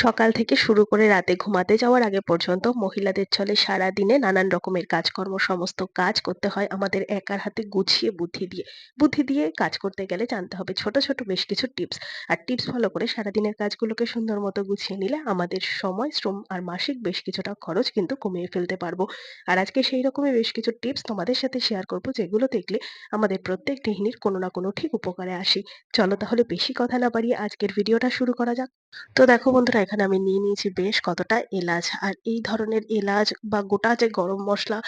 সকাল থেকে শুরু করে রাতে ঘুমাতে যাওয়ার আগে পর্যন্ত মহিলাদের চলে সারাদিনে নানান রকমের কাজকর্ম, সমস্ত কাজ করতে হয় আমাদের একার হাতে গুছিয়ে বুদ্ধি দিয়ে। বুদ্ধি দিয়ে কাজ করতে গেলে জানতে হবে ছোট ছোট বেশ কিছু টিপস। আর টিপস ফলো করে সারাদিনের কাজগুলোকে সুন্দর মতো গুছিয়ে নিলে আমাদের সময়, শ্রম আর মাসিক বেশ কিছুটা খরচ কিন্তু কমিয়ে ফেলতে পারব। আর আজকে সেই রকমই বেশ কিছু টিপস তোমাদের সাথে শেয়ার করব যেগুলো দেখলে আমাদের প্রত্যেক গৃহিণীর কোনো না কোনো ঠিক উপকারে আসি। চলো তাহলে বেশি কথা না বাড়িয়ে আজকের ভিডিওটা শুরু করা যাক। তো দেখো বন্ধুরা, এখানে আমি নিয়ে নিয়েছি বেশ কতটা এলাচ। আর এই ধরনের এলাচ বা গোটা যে গরম মশলা,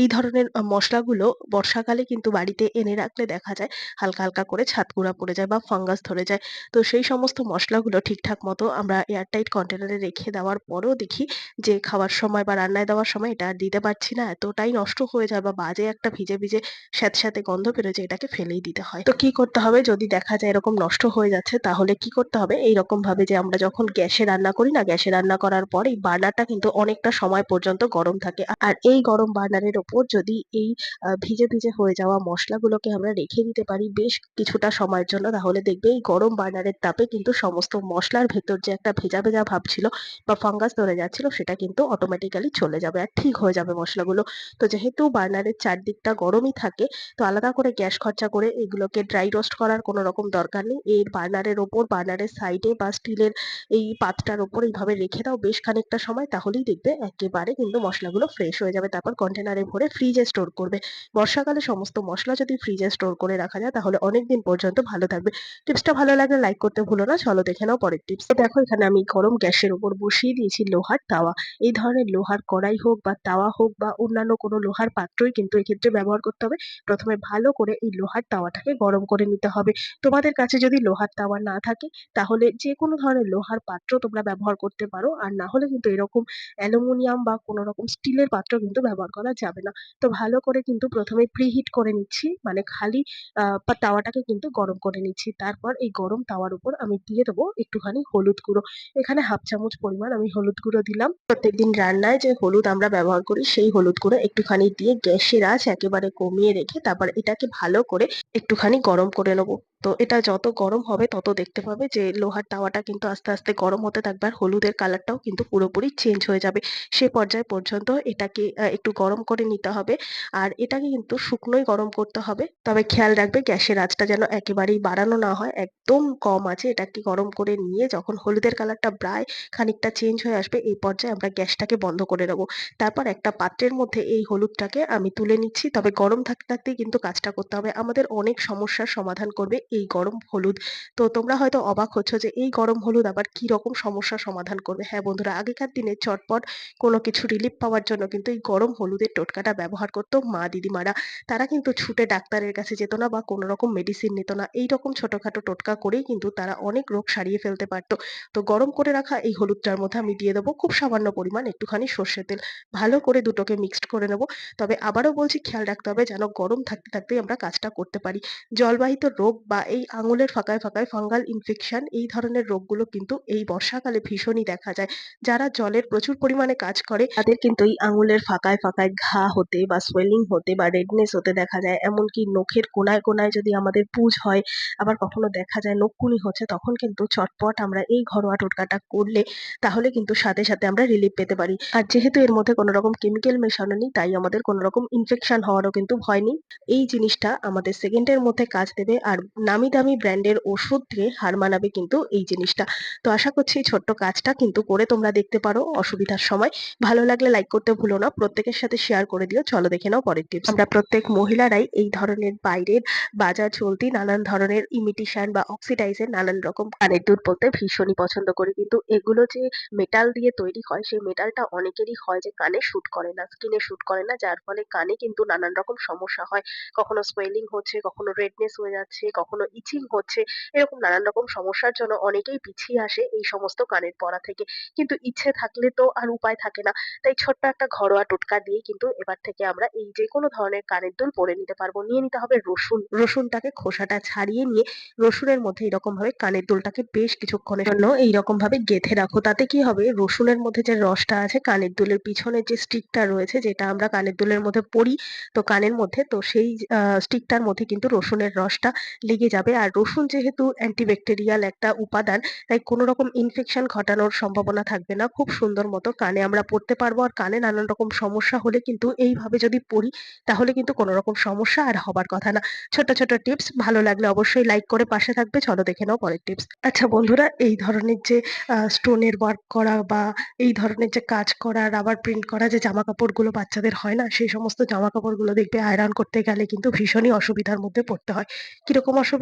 এই ধরনের মশলাগুলো বর্ষাকালে কিন্তু বাড়িতে এনে রাখলে দেখা যায় হালকা হালকা করে ছাতকুড়া পড়ে যায় বা ফাঙ্গাস ধরে যায়। তো সেই সমস্ত মশলাগুলো ঠিকঠাক মতো আমরা এয়ারটাইট কন্টেনারে রেখে দেওয়ার পরেও দেখি যে খাওয়ার সময় বা রান্নায় দেওয়ার সময় এটা আর দিতে পারছি না, এতটাই নষ্ট হয়ে যায় বা বাজে একটা ভিজে ভিজে স্যাঁতে স্যাঁতে গন্ধ বেরোয় এটাকে ফেলেই দিতে হয়। তো কি করতে হবে? যদি দেখা যায় এরকম নষ্ট হয়ে যাচ্ছে, তাহলে কি করতে হবে? এইরকম ভাবে যে আমরা যখন গ্যাসে রান্না করি না, গ্যাসে রান্না করার পর এই বার্নারটা কিন্তু অনেকটা সময় পর্যন্ত গরম থাকে। আর এই গরম বার্নারের ওপর যদি এই ভিজে ভিজে হয়ে যাওয়া মশলাগুলোকে আমরা রেখে দিতে পারি বেশ কিছুটা সময়ের জন্য, তাহলে দেখবে এই গরম বার্নারের তাপে কিন্তু সমস্ত মশলার ভেতর যে একটা ভেজা ভেজা ভাব ছিল বা ফাঙ্গাস ধরে যাচ্ছিল, সেটা কিন্তু অটোমেটিক্যালি চলে যাবে আর ঠিক হয়ে যাবে মশলাগুলো। তো যেহেতু বার্নারের চারদিকটা গরমই থাকে, তো আলাদা করে গ্যাস খরচা করে এগুলোকে ড্রাই রোস্ট করার কোনো রকম দরকার নেই। এই বার্নারের ওপর, বার্নারের সাইডে বা স্টিলের এই পাতটার ওপর এইভাবে রেখে দাও বেশ খানিকটা সময়, তাহলেই দেখবে একেবারে কিন্তু মশলাগুলো ফ্রেশ হয়ে যাবে। তারপর কন্টেনারে ভরে ফ্রিজে স্টোর করবে। বর্ষাকালে সমস্ত মশলা যদি ফ্রিজে স্টোর করে রাখা যায়, তাহলে অনেক দিন পর্যন্ত ভালো থাকবে। টিপসটা ভালো লাগলে লাইক করতে ভুলো না, চলো দেখে নাও পরের টিপস দেখো, এখানে আমি গরম গ্যাসের উপর বসিয়ে দিয়েছি লোহার তাওয়া। এই ধরনের লোহার কড়াই হোক বা তাওয়া হোক বা অন্যান্য কোনো লোহার পাত্রই কিন্তু এক্ষেত্রে ব্যবহার করতে হবে। প্রথমে ভালো করে এই লোহার তাওয়াটাকে গরম করে নিতে হবে। তোমাদের কাছে যদি লোহার তাওয়া না থাকে, তাহলে যে কোনো ধরনের লোহার পাত্র তোমরা ব্যবহার করতে পারো। আর না হলে কিন্তু এরকম অ্যালুমিনিয়াম বা কোনো রকম স্টিলের পাত্র কিন্তু ব্যবহার করা যাবে না। তো ভালো করে কিন্তু প্রথমে প্রিহিট করে নিচ্ছি। মানে খালি তাওয়াটাকে কিন্তু গরম করে নিচ্ছি। তারপর এই গরম তাওয়ার উপর আমি দিয়ে দেবো একটুখানি হলুদ গুঁড়ো। এখানে হাফ চামচ পরিমাণ আমি হলুদ গুঁড়ো দিলাম। প্রত্যেকদিন রান্নায় যে হলুদ আমরা ব্যবহার করি, সেই হলুদ গুঁড়ো একটুখানি দিয়ে গ্যাসের আঁচ একেবারে কমিয়ে রেখে তারপর এটাকে ভালো করে একটুখানি গরম করে নেব। তো এটা যত গরম হবে তত দেখতে পাবে যে লোহার তাওয়াটা কিন্তু আস্তে আস্তে গরম হতে থাকবে আর হলুদের কালারটাও কিন্তু পুরোপুরি চেঞ্জ হয়ে যাবে। সে পর্যায় পর্যন্ত এটাকে একটু গরম করে নিতে হবে আর এটাকে কিন্তু শুকনোই গরম করতে হবে। তবে খেয়াল রাখবে গ্যাসের আঁচটা যেন একেবারেই বাড়ানো না হয়, একদম কম আছে। এটাকে গরম করে নিয়ে যখন হলুদের কালারটা প্রায় খানিকটা চেঞ্জ হয়ে আসবে এই পর্যায়ে আমরা গ্যাসটাকে বন্ধ করে দেবো তারপর একটা পাত্রের মধ্যে এই হলুদটাকে আমি তুলে নিচ্ছি। তবে গরম থাকতে, থাকতেই কিন্তু কাজটা করতে হবে। আমাদের অনেক সমস্যার সমাধান করবে এই গরম হলুদ। তো তোমরা হয়তো অবাক হচ্ছ যে এই গরম হলুদ আবার কি রকম সমস্যার সমাধান করবে। হ্যাঁ বন্ধুরা, আগেকার দিনে চটপট কোনো কিছু রিলিফ পাওয়ার জন্য কিন্তু এই গরম হলুদের টোটকাটা ব্যবহার করতো মা দিদিমারা। তারা কিন্তু ছুটে ডাক্তারের কাছে যেত না বা কোনো রকম মেডিসিন নিত না। এই রকম ছোটখাটো টোটকা করেই কিন্তু তারা অনেক রোগ সারিয়ে ফেলতে পারতো। তো গরম করে রাখা এই হলুদটার মধ্যে আমি দিয়ে দেবো খুব সামান্য পরিমাণ একটুখানি সর্ষের তেল। ভালো করে দুটোকে মিক্সড করে নেব। তবে আবারও বলছি, খেয়াল রাখতে হবে যেন গরম থাকতে থাকতেই আমরা কাজটা করতে পারি। জলবাহিত রোগ বা এই আঙুলের ফাঁকায় ফাঁকায় ফাঙ্গাল ইনফেকশন এই ধরনের রোগগুলো কিন্তু এই বর্ষাকালে ভীষণই দেখা যায়। যারা জলের প্রচুর পরিমাণে কাজ করে, তাদের কিন্তু এই আঙুলের ফাঁকায় ফাঁকায় ঘা হতে বা সোয়েলিং হতে বা রেডনেস হতে দেখা যায়। এমনকি নখের কোনায় কোনায় যদি আমাদের পুজ হয়, আবার কখনো দেখা যায় নখকুনি হচ্ছে, তখন কিন্তু চটপট আমরা এই ঘরোয়া টোটকাটা করলে তাহলে কিন্তু সাথে সাথে আমরা রিলিফ পেতে পারি। আর যেহেতু এর মধ্যে কোনো রকম কেমিক্যাল মেশানো নেই, তাই আমাদের কোনো রকম ইনফেকশন হওয়ারও কিন্তু ভয় নেই। এই জিনিসটা আমাদের সেকেন্ডের মধ্যে কাজ দেবে। আর নামি দামি ব্র্যান্ডের ওষুধ দিয়ে হার মানাবে কিন্তু এই জিনিসটা। তো আশা করছি ছোট্ট কাজটা কিন্তু করে তোমরা দেখতে পারো অসুবিধার সময়। ভালো লাগলে লাইক করতে ভুলো না, প্রত্যেকের সাথে শেয়ার করে দিও। চলো দেখে নাও পরের টিপস আমরা প্রত্যেক মহিলারাই এই ধরনের বাইরের বাজার চলতি নানান ধরনের ইমিটেশন বা অক্সিডাইজের নানান রকম কানের দুধ বলতে ভীষণই পছন্দ করি। কিন্তু এগুলো যে মেটাল দিয়ে তৈরি হয়, সেই মেটালটা অনেকেরই হয় যে কানে শুট করে না স্কিনে শুট করে না, যার ফলে কানে কিন্তু নানান রকম সমস্যা হয়। কখনো সোয়েলিং হচ্ছে, কখনো রেডনেস হয়ে যাচ্ছে, কখনো ইচিং হচ্ছে এরকম নানান রকম সমস্যার জন্য অনেকেই পিছিয়ে আসে এই সমস্ত কানের পড়া থেকে। কিন্তু ইচ্ছে থাকলে তো আর উপায় থাকে না। তাই ছোট্ট একটা ঘরোয়া টোটকা দিয়ে কিন্তু এবার থেকে আমরা এই যে কোনো ধরনের কানের দুল পরে নিতে পারব। নিয়ে নিতে হবে রসুন। রসুনটাকে খোসাটা ছাড়িয়ে নিয়ে রসুনের মধ্যে এরকম ভাবে কানের দুলটাকে বেশ কিছুক্ষণের জন্য এইরকম ভাবে গেঁথে রাখো। তাতে কি হবে? রসুনের মধ্যে যে রসটা আছে কানের দুলের পিছনের যে স্টিকটা রয়েছে, যেটা আমরা কানের দুলের মধ্যে পরি, তো কানের মধ্যে তো সেই স্টিকটার মধ্যে কিন্তু রসুনের রসটা লেগে লেগে যাবে। আর রসুন যেহেতু অ্যান্টিব্যাকটেরিয়াল একটা উপাদান, তাই কোনো রকম ইনফেকশন ঘটানোর সম্ভাবনা থাকবে না। খুব সুন্দর মতো কানে আমরা পড়তে পারব। আর কানে নানান রকম সমস্যা হলে কিন্তু এইভাবে যদি পড়ি, তাহলে কিন্তু কোনো রকম সমস্যা আর হবার কথা না। ছোট ছোট টিপস, ভালো লাগলে অবশ্যই লাইক করে পাশে থাকবে। চলো দেখে নাও পরের টিপস। আচ্ছা বন্ধুরা, এই ধরনের যে স্টোনের ওয়ার্ক করা বা এই ধরনের যে কাজ করা রাবার প্রিন্ট করা যে জামা কাপড়গুলো বাচ্চাদের হয় না, সেই সমস্ত জামা কাপড়গুলো দেখবে আয়রন করতে গেলে কিন্তু ভীষণই অসুবিধার মধ্যে পড়তে হয়। কীরকম অসুবিধা?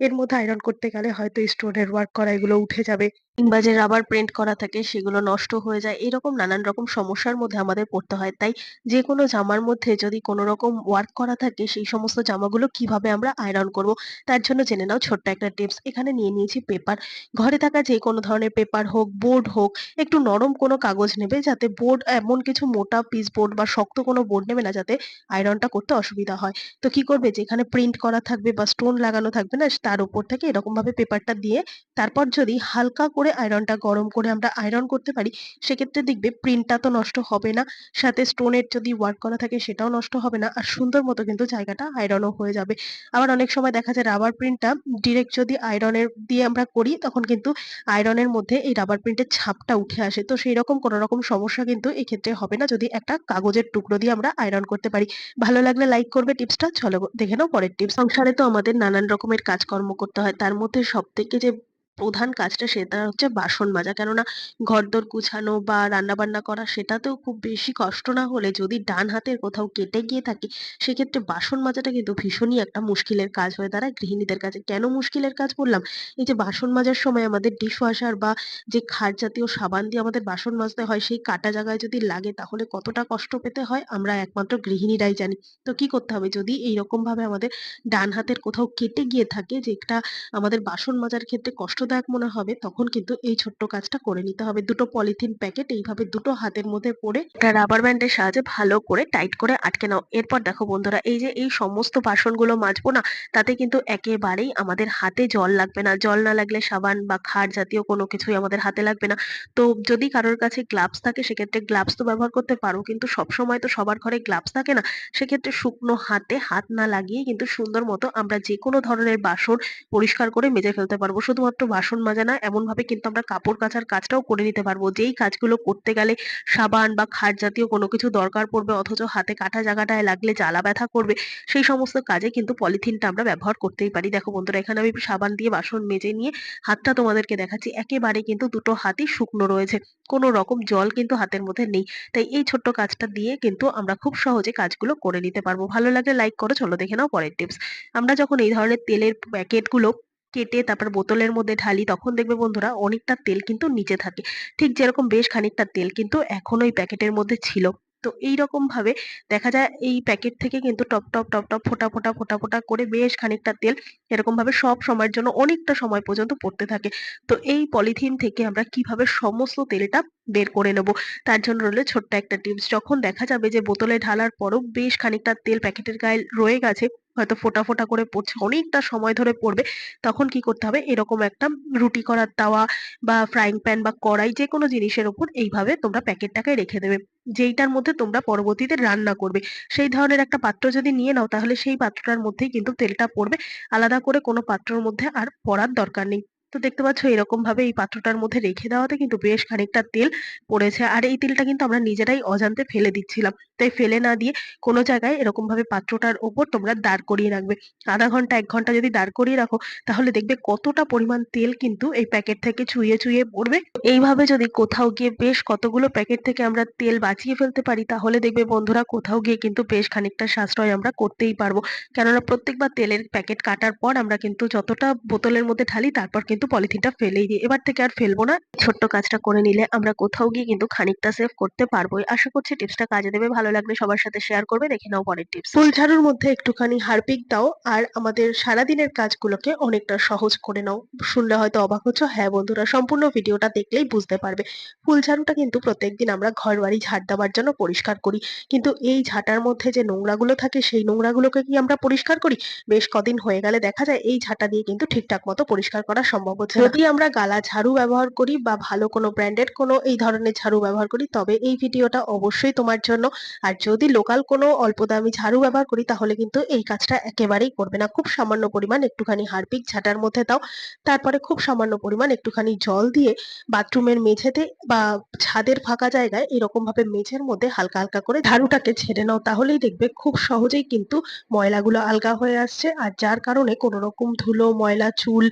এর মধ্যে আয়রন করতে গেলে হয়তো স্টোনের ওয়ার্ক করা এগুলো উঠে যাবে। কিংবা যে রাবার প্রিন্ট করা থাকে সেগুলো নষ্ট হয়ে যায়, এরকম নানান রকম সমস্যার মধ্যে আমাদের পড়তে হয়। তাই যে কোনো জামার মধ্যে যদি কোনো রকম ওয়ার্ক করা থাকে সেই সমস্ত জামাগুলো কীভাবে আমরা আয়রন করব, তার জন্য জেনে নাও ছোট্ট একটা টিপস এখানে নিয়ে নিয়েছি পেপার ঘরে থাকা যে কোনো ধরনের পেপার হোক বোর্ড হোক, একটু নরম কোনো কাগজ নেবে যাতে বোর্ড এমন কিছু মোটা পিস বোর্ড বা শক্ত কোনো বোর্ড নেবে না যাতে আয়রনটা করতে অসুবিধা হয়। তো কি করবে যেখানে প্রিন্ট করা থাকবে বা স্টোন লাগানো থাকবে না, তার উপর থেকে এরকম ভাবে পেপারটা দিয়ে তারপর যদি হালকা করে আয়রনটা গরম করে আমরা আয়রন করতে পারি, সেক্ষেত্রে দেখবে প্রিন্টটা তো নষ্ট হবে না, সাথে স্টোনের যদি ওয়ার্ক করা থাকে সেটাও নষ্ট হবে না, আর সুন্দর মতো কিন্তু জায়গাটা আয়রনও হয়ে যাবে। আবার অনেক সময় দেখা যায় রাবার প্রিন্টটা ডিরেক্ট যদি আয়রনের দিয়ে আমরা করি, তখন কিন্তু আয়রনের মধ্যে এই রাবার প্রিন্টের ছাপটা উঠে আসে। তো সেই রকম কোনো রকম সমস্যা কিন্তু এক্ষেত্রে হবে না, যদি একটা কাগজের টুকরো দিয়ে আমরা আয়রন করতে পারি। ভালো লাগলে লাইক করবে টিপসটা চলো দেখে নাও পরের টিপস সংসারে তো আমাদের নানান রকমের কাজকর্ম করতে হয়, তার মধ্যে সব থেকে যে প্রধান কাজটা সেটা হচ্ছে বাসন মাজা। কেননা ঘর ঘরদোর গুছানো বা রান্না বান্না করা সেটাতেও খুব বেশি কষ্ট না হলে যদি ডান হাতের কোথাও কেটে গিয়ে থাকে, সেক্ষেত্রে বাসন মাজাটা কিন্তু ভীষণই একটা মুশকিলের কাজ হয়ে দাঁড়ায় গৃহিণীদের কাছে। কেন মুশকিলের কাজ বললাম? এই যে বাসন মাজার সময় আমাদের ডিশ ওয়াশার বা যে খার জাতীয় সাবান দিয়ে আমাদের বাসন মাজতে হয়, সেই কাটা জায়গায় যদি লাগে তাহলে কতটা কষ্ট পেতে হয়? আমরা একমাত্র গৃহিণীরাই জানি। তো কি করতে হবে? যদি এইরকম ভাবে আমাদের ডান হাতের কোথাও কেটে গিয়ে থাকে যেটা আমাদের বাসন মাজার ক্ষেত্রে কষ্টদায়ক মনে হবে, তখন কিন্তু এই ছোট্ট কাজটা করে নিতে হবে। দুটো পলিথিন প্যাকেট এইভাবে দুটো হাতের মধ্যে পরে একটা রাবার ব্যান্ডের সাহায্যে ভালো করে টাইট করে আটকে নাও। এরপর দেখো বন্ধুরা, এই যে এই সমস্ত বাসনগুলো মাজবো না, তাতে কিন্তু একেবারেই আমাদের হাতে জল লাগবে না। জল না লাগলে সাবান বা খার জাতীয় কোনো কিছুই আমাদের হাতে লাগবে না। তো যদি কারোর কাছে গ্লাভস থাকে, সেক্ষেত্রে গ্লাভস তো ব্যবহার করতে পারো, কিন্তু সবসময় তো সবার ঘরে গ্লাভস থাকে না। সেক্ষেত্রে শুকনো হাতে হাত না লাগিয়ে কিন্তু সুন্দর মতো আমরা যে কোনো ধরনের বাসন পরিষ্কার করে মেজে ফেলতে পারব। শুধুমাত্র বাসন মাজা না এমন ভাবে কিন্তু আমরা কাপড় কাচার কাজটাও করে নিতে পারব। যেই কাজগুলো করতে গেলে সাবান বা খাট জাতীয় কোনো কিছু দরকার পড়বে, অথচ হাতে কাটা জায়গাটায় লাগলে জ্বালা ব্যথা করবে, সেই সমস্ত কাজে কিন্তু পলিথিনটা আমরা ব্যবহার করতেই পারি। দেখো বন্ধুরা, এখানে আমি সাবান দিয়ে বাসন মেজে নিয়ে হাতটা তোমাদেরকে দেখাচ্ছি। একেবারে কিন্তু দুটো হাতই শুকনো রয়েছে। কোনো রকম জল কিন্তু হাতের মধ্যে নেই। তাই এই ছোট্ট কাজটা দিয়ে কিন্তু আমরা খুব সহজে কাজগুলো করে নিতে পারব। ভালো লাগলে লাইক করো, চলো দেখে নাও পরের টিপস আমরা যখন এই ধরনের তেলের প্যাকেটগুলো কেটে তারপর বোতলের মধ্যে ঢালি, তখন দেখবে বন্ধুরা অনেকটা তেল কিন্তু নিচে থাকে। ঠিক যেরকম বেশ খানিকটা তেল কিন্তু এখন ওই প্যাকেটের মধ্যে ছিল। তো এইরকম ভাবে দেখা যায় এই প্যাকেট থেকে কিন্তু টপ টপ টপ টপ, ফোটা ফোটা ফোটা ফোটা করে বেশ খানিকটা তেল এরকম ভাবে সব সময়ের জন্য অনেকটা সময় পর্যন্ত পড়তে থাকে। তো এই পলিথিন থেকে আমরা কীভাবে সমস্ত তেলটা বের করে নেব, তার জন্য রইল ছোট্ট একটা টিপস। যখন দেখা যাবে যে বোতলে ঢালার পরও বেশ খানিকটা তেল প্যাকেটের গায়ে রয়ে গেছে হয়তো ফোটা ফোটা করে পড়ছে, অনেকটা সময় ধরে পড়বে, তখন কি করতে হবে? এরকম একটা রুটি করার তাওয়া বা ফ্রাইং প্যান বা কড়াই যে কোনো জিনিসের উপর এইভাবে তোমরা প্যাকেটটাকে রেখে দেবে। যেইটার মধ্যে তোমরা পরবর্তীতে রান্না করবে। সেই ধরনের একটা পাত্র যদি নিয়ে নাও, তাহলে সেই পাত্রটার মধ্যেই কিন্তু তেলটা পড়বে। আলাদা করে কোনো পাত্রর মধ্যে আর পড়ার দরকার নেই। তো দেখতে পাচ্ছ এরকম ভাবে এই পাত্রটার মধ্যে রেখে দেওয়াতে কিন্তু বেশ খানিকটা তেল পড়েছে। আর এই তেলটা কিন্তু আমরা নিজেরাই অজান্তে ফেলে দিচ্ছিলাম। তাই ফেলে না দিয়ে কোনো জায়গায় এরকম ভাবে পাত্রটার ওপর তোমরা দাঁড় করিয়ে রাখবে। আধা ঘণ্টা, এক ঘণ্টা যদি দাঁড় করিয়ে রাখো, তাহলে দেখবে কতটা পরিমাণ তেল কিন্তু এই প্যাকেট থেকে চুইয়ে চুইয়ে পড়বে। এইভাবে যদি কোথাও গিয়ে বেশ কতগুলো প্যাকেট থেকে আমরা তেল বাঁচিয়ে ফেলতে পারি, তাহলে দেখবে বন্ধুরা কোথাও গিয়ে কিন্তু বেশ খানিকটা সাশ্রয় আমরা করতেই পারব। কেননা প্রত্যেকবার তেলের প্যাকেট কাটার পর আমরা কিন্তু যতটা বোতলের মধ্যে ঢালি, তারপর কিন্তু পলিথিনটা ফেলেই দিই। এবার থেকে আর ফেলব না। ছোট্ট কাজটা করে নিলে আমরা কোথাও গিয়ে কিন্তু খানিকটা সেভ করতে পারব আশা করছি টিপসটা কাজে দেবে, ভালো লাগলে সবার সাথে শেয়ার করবে। দেখে নাও পরের টিপস ফুল ঝাড়ুর মধ্যে একটুখানি হারপিক দাও আর আমাদের সারাদিনের কাজগুলোকে অনেকটা সহজ করে নাও। শুনলে হয়তো অবাক হচ্ছ হ্যাঁ বন্ধুরা, সম্পূর্ণ ভিডিওটা দেখলেই বুঝতে পারবে। ফুল ঝাড়ুটা কিন্তু প্রত্যেকদিন আমরা ঘর বাড়ি ঝাড় দেওয়ার জন্য পরিষ্কার করি। কিন্তু এই ঝাঁটার মধ্যে যে নোংরাগুলো থাকে, সেই নোংরাগুলোকে কি আমরা পরিষ্কার করি? বেশ কদিন হয়ে গেলে দেখা যায়, এই ঝাঁটা দিয়ে কিন্তু ঠিকঠাক মতো পরিষ্কার করা সম্ভব যদি আমরা গালা ঝাড়ু ব্যবহার করি বা ভালো কোনো ব্র্যান্ডেড কোনো এই ধরনের ঝাড়ু ব্যবহার করি তবে এই ভিডিওটা অবশ্যই তোমার জন্য। আর যদি লোকাল কোনো অল্প দামি ঝাড়ু ব্যবহার করি তাহলে কিন্তু এই কাজটা একেবারেই করবে না। খুব সামান্য পরিমাণ একটুখানি হারপিক ঝাঁটার মধ্যে দাও। তারপরে খুব সামান্য পরিমাণ একটুখানি জল দিয়ে বাথরুমের মেঝেতে বা ছাদের ফাঁকা জায়গায় এরকমভাবে মেঝের মধ্যে হালকা, হালকা করে ঝাড়ুটাকে ছেড়ে নাও। তাহলেই দেখবে খুব সহজেই কিন্তু ময়লাগুলো আলগা হয়ে আসছে। আর যার কারণে কোনো রকম ধুলো, ময়লা, চুল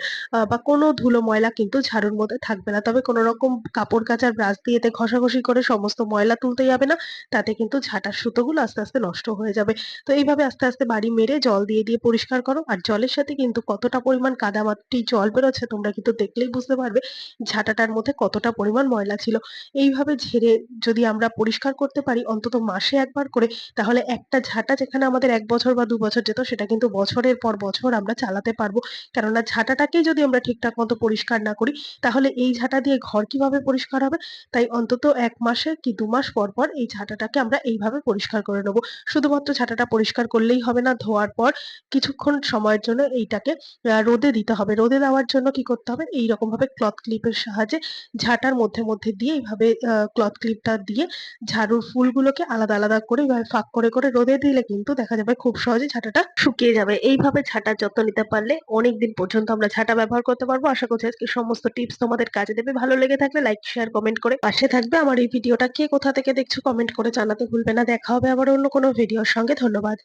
বা কোনো ধুলো ময়লা কিন্তু ঝাড়ুর মধ্যে থাকবে না। তবে কোনো রকম কাপড় কাচার ব্রাশ দিয়ে এতে ঘষাঘষি করে সমস্ত ময়লা তুলতে যাবে না। তাতে কিন্তু ঝাঁটার সুতোগুলো আস্তে, আস্তে নষ্ট হয়ে যাবে। তো এইভাবে আস্তে, আস্তে বাড়ি মেরে জল দিয়ে, দিয়ে পরিষ্কার করো। আর জলের সাথে কিন্তু কতটা পরিমাণ কাদামাটি জল বেরোচ্ছে তোমরা কিন্তু দেখলেই বুঝতে পারবে ঝাঁটাটার মধ্যে কতটা পরিমাণ ময়লা ছিল। এইভাবে ঝেড়ে যদি আমরা পরিষ্কার করতে পারি অন্তত মাসে একবার করে তাহলে একটা ঝাঁটা যেখানে আমাদের এক বছর বা দু বছর যেত সেটা কিন্তু বছরের পর বছর আমরা চালাতে পারব। কেননা ঝাঁটাটাকেই যদি আমরা ঠিকঠাক মতো পরিষ্কার না করি তাহলে এই ঝাঁটা দিয়ে ঘর কীভাবে পরিষ্কার হবে? তাই অন্তত এক মাসে কি দু মাস পর, পর এই ঝাঁটাটাকে আমরা এইভাবে পরিষ্কার করে নেব। শুধুমাত্র ঝাঁটাটা পরিষ্কার করলেই হবে না, ধোয়ার পর কিছুক্ষণ সময়ের জন্য এইটাকে রোদে দিতে হবে। রোদে দেওয়ার জন্য কি করতে হবে? এইরকম ভাবে ক্লথ ক্লিপের সাহায্যে ঝাঁটার মধ্যে, মধ্যে দিয়ে এইভাবে ক্লথ ক্লিপটা দিয়ে ঝাড়ুর ফুলগুলোকে আলাদা, আলাদা করে এভাবে ফাঁক করে, করে রোদে দিলে কিন্তু দেখা যাবে খুব সহজে ঝাঁটাটা শুকিয়ে যাবে। এইভাবে ঝাঁটার যত্ন নিতে পারলে অনেকদিন পর্যন্ত আমরা ঝাঁটা ব্যবহার করতে পারব। আশা করছি আজকে সমস্ত টিপস তোমাদের কাজে দেবে। ভালো লেগে থাকলে লাইক, শেয়ার, কমেন্ট করে পাশে থাকবে। আমার এই ভিডিওটা কে কোথা থেকে দেখছ কমেন্ট করে জানাতে ভুলবে না। দেখা হবে আবার অন্য কোনো ভিডিওর সঙ্গে। ধন্যবাদ।